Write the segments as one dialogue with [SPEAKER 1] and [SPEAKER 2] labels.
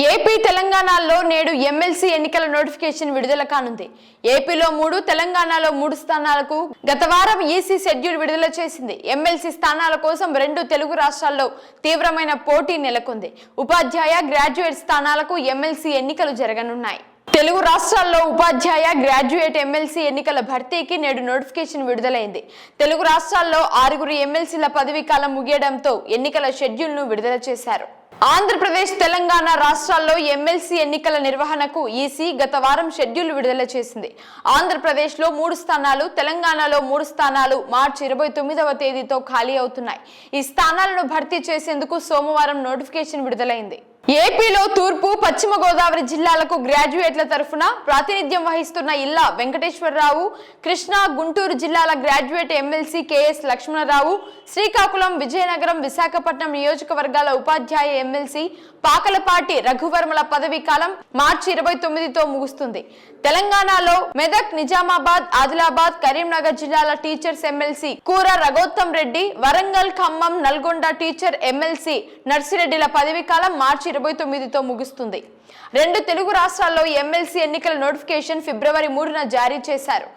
[SPEAKER 1] AP తెలంగాణలో నేడు MLC ఎన్నికల నోటిఫికేషన్ విడుదల కానుంది. ఏపీలో మూడు తెలంగాణలో మూడు స్థానాలకు గత వారం ఈసీ షెడ్యూల్ విడుదల చేసింది. ఎమ్మెల్సీ స్థానాల కోసం రెండు తెలుగు రాష్ట్రాల్లో తీవ్రమైన పోటీ నెలకొంది. ఉపాధ్యాయ గ్రాడ్యుయేట్ స్థానాలకు ఎమ్మెల్సీ ఎన్నికలు జరగనున్నాయి. తెలుగు రాష్ట్రాల్లో ఉపాధ్యాయ గ్రాడ్యుయేట్ ఎమ్మెల్సీ ఎన్నికల భర్తీకి నేడు నోటిఫికేషన్ విడుదలైంది. తెలుగు రాష్ట్రాల్లో ఆరుగురు ఎమ్మెల్సీల పదవీ కాలం ముగియడంతో ఎన్నికల షెడ్యూల్ను విడుదల చేశారు. ఆంధ్రప్రదేశ్ తెలంగాణ రాష్ట్రాల్లో ఎమ్మెల్సీ ఎన్నికల నిర్వహణకు ఈసీ గత వారం షెడ్యూల్ విడుదల చేసింది. ఆంధ్రప్రదేశ్లో మూడు స్థానాలు తెలంగాణలో మూడు స్థానాలు మార్చి ఇరవై తొమ్మిదవ తేదీతో ఖాళీ అవుతున్నాయి. ఈ స్థానాలను భర్తీ చేసేందుకు సోమవారం నోటిఫికేషన్ విడుదలైంది. ఏపీలో తూర్పు పశ్చిమ గోదావరి జిల్లాలకు గ్రాడ్యుయేట్ల తరఫున ప్రాతినిధ్యం వహిస్తున్న ఇల్లా వెంకటేశ్వరరావు కృష్ణా గుంటూరు జిల్లాల graduate MLC KS Lakshmana Rao Srikakulam Vizianagaram Visakhapatnam నియోజకవర్గాల ఉపాధ్యాయ ఎమ్మెల్సీ పాకలపాటి రఘువర్మల పదవీ కాలం మార్చి ఇరవై తొమ్మిదితో ముగుస్తుంది. తెలంగాణలో మెదక్ నిజామాబాద్ ఆదిలాబాద్ కరీంనగర్ జిల్లాల teachers MLC Kura Raghotham Reddy Warangal Khammam Nalgonda teacher MLC నర్సిరెడ్డిల పదవీ కాలం మార్చి ఇరవై తొమ్మిదితో ముగుస్తుంది. రెండు తెలుగు రాష్ట్రాల్లో ఎమ్మెల్సీ ఎన్నికల నోటిఫికేషన్ ఫిబ్రవరి మూడున జారీ చేశారు.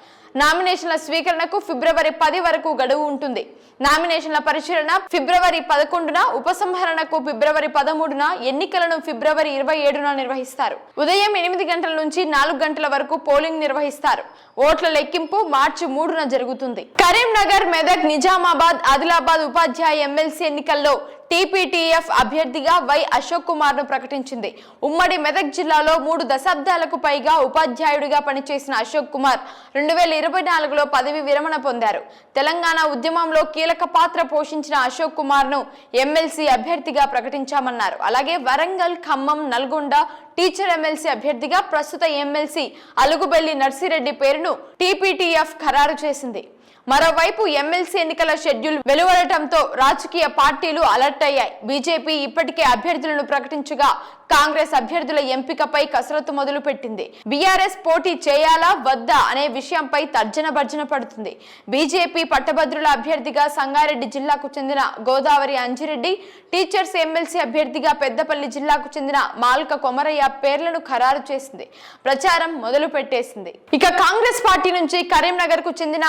[SPEAKER 1] నామినేషన్ల స్వీకరణకు ఫిబ్రవరి పది వరకు గడువు ఉంటుంది. నామినేషన్ల పరిశీలన ఫిబ్రవరి పదకొండున ఉపసంహరణకు ఫిబ్రవరి పదమూడున ఎన్నికలను ఫిబ్రవరి ఇరవై ఏడున నిర్వహిస్తారు. ఉదయం ఎనిమిది గంటల నుంచి నాలుగు గంటల వరకు పోలింగ్ నిర్వహిస్తారు. ఓట్ల లెక్కింపు మార్చి మూడున జరుగుతుంది. కరీంనగర్ మెదక్ నిజామాబాద్ ఆదిలాబాద్ ఉపాధ్యాయ ఎమ్మెల్సీ ఎన్నికల్లో టీపీటీఎఫ్ అభ్యర్థిగా వై అశోక్ కుమార్ను ప్రకటించింది. ఉమ్మడి మెదక్ జిల్లాలో మూడు దశాబ్దాలకు పైగా ఉపాధ్యాయుడిగా పనిచేసిన అశోక్ కుమార్ రెండు వేల ఇరవై నాలుగులో పదవి విరమణ పొందారు. తెలంగాణ ఉద్యమంలో కీలక పాత్ర పోషించిన అశోక్ కుమార్ను ఎమ్మెల్సీ అభ్యర్థిగా ప్రకటించామన్నారు. అలాగే వరంగల్ ఖమ్మం నల్గొండ టీచర్ ఎమ్మెల్సీ అభ్యర్థిగా ప్రస్తుత ఎమ్మెల్సీ అలుగుబెల్లి నర్సిరెడ్డి పేరును టీపీటీఎఫ్ ఖరారు చేసింది. మరోవైపు ఎమ్మెల్సీ ఎన్నికల షెడ్యూల్ వెలువడటంతో రాజకీయ పార్టీలు అలర్ట్ అయ్యాయి. బీజేపీ ఇప్పటికే అభ్యర్థులను ప్రకటించగా కాంగ్రెస్ అభ్యర్థుల ఎంపికపై కసరత్తు మొదలుపెట్టింది. బీఆర్ఎస్ పోటీ చేయాలా వద్దా అనే విషయంపై తర్జన భర్జన పడుతుంది. బీజేపీ పట్టభద్రుల అభ్యర్థిగా సంగారెడ్డి జిల్లాకు చెందిన గోదావరి అంజిరెడ్డి టీచర్స్ ఎమ్మెల్సీ అభ్యర్థిగా పెద్దపల్లి జిల్లాకు చెందిన మాల్క కొమరయ్య పేర్లను ఖరారు చేసింది. ప్రచారం మొదలు పెట్టేసింది ఇక కాంగ్రెస్ పార్టీ నుంచి కరీంనగర్కు చెందిన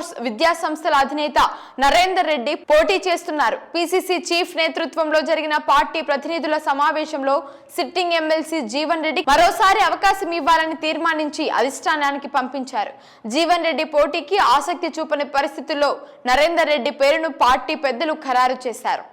[SPEAKER 1] ఆల్ఫోర్స్ విద్యా సంస్థల అధినేత నరేందర్ రెడ్డి పోటీ చేస్తున్నారు. పిసిసి చీఫ్ నేతృత్వంలో జరిగిన పార్టీ ప్రతినిధుల సమావేశంలో సిట్టింగ్ ఎమ్మెల్సీ జీవన్ రెడ్డి మరోసారి అవకాశం ఇవ్వాలని తీర్మానించి అధిష్టానానికి పంపించారు. జీవన్ రెడ్డి పోటీకి ఆసక్తి చూపని పరిస్థితుల్లో నరేందర్ రెడ్డి పేరును పార్టీ పెద్దలు ఖరారు చేశారు.